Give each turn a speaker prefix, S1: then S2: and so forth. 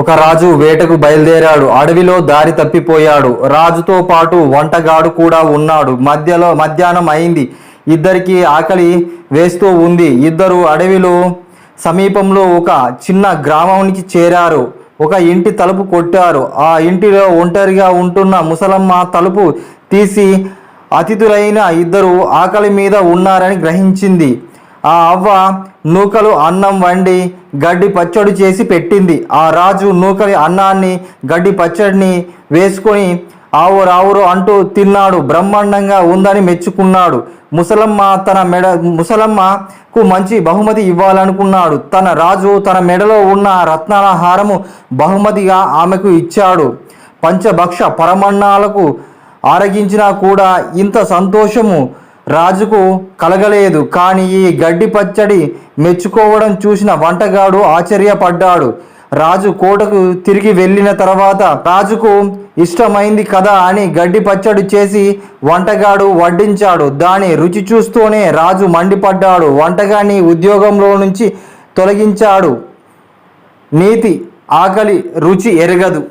S1: ఒక రాజు వేటకు బయలుదేరాడు. అడవిలో దారి తప్పిపోయాడు. రాజుతో పాటు వంటగాడు కూడా ఉన్నాడు. మధ్యలో మధ్యాహ్నం అయింది. ఇద్దరికి ఆకలి వేస్తూ ఉంది. ఇద్దరు అడవిలో సమీపంలో ఒక చిన్న గ్రామానికి చేరారు. ఒక ఇంటి తలుపు కొట్టారు. ఆ ఇంటిలో ఒంటరిగా ఉంటున్న ముసలమ్మ తలుపు తీసి అతిథులైన ఇద్దరు ఆకలి మీద ఉన్నారని గ్రహించింది. ఆ అవ్వ నూకలు అన్నం వండి గడ్డి పచ్చడి చేసి పెట్టింది. ఆ రాజు నూకలి అన్నాన్ని గడ్డి పచ్చడిని వేసుకొని ఆవు రావురు అంటూ తిన్నాడు. బ్రహ్మాండంగా ఉందని మెచ్చుకున్నాడు. ముసలమ్మ తన మెడ ముసలమ్మకు మంచి బహుమతి ఇవ్వాలనుకున్నాడు. తన రాజు తన మెడలో ఉన్న రత్నాల హారము బహుమతిగా ఆమెకు ఇచ్చాడు. పంచభక్ష పరమన్నాలకు ఆరగించినా కూడా ఇంత సంతోషము రాజుకు కలగలేదు. కానీ ఈ గడ్డి పచ్చడి మెచ్చుకోవడం చూసిన వంటగాడు ఆశ్చర్యపడ్డాడు. రాజు కోటకు తిరిగి వెళ్ళిన తర్వాత రాజుకు ఇష్టమైంది కదా అని గడ్డి పచ్చడి చేసి వంటగాడు వడ్డించాడు. దాని రుచి చూస్తూనే రాజు మండిపడ్డాడు. వంటగాని ఉద్యోగంలో నుంచి తొలగించాడు. నీతి ఆకలి రుచి ఎరగదు.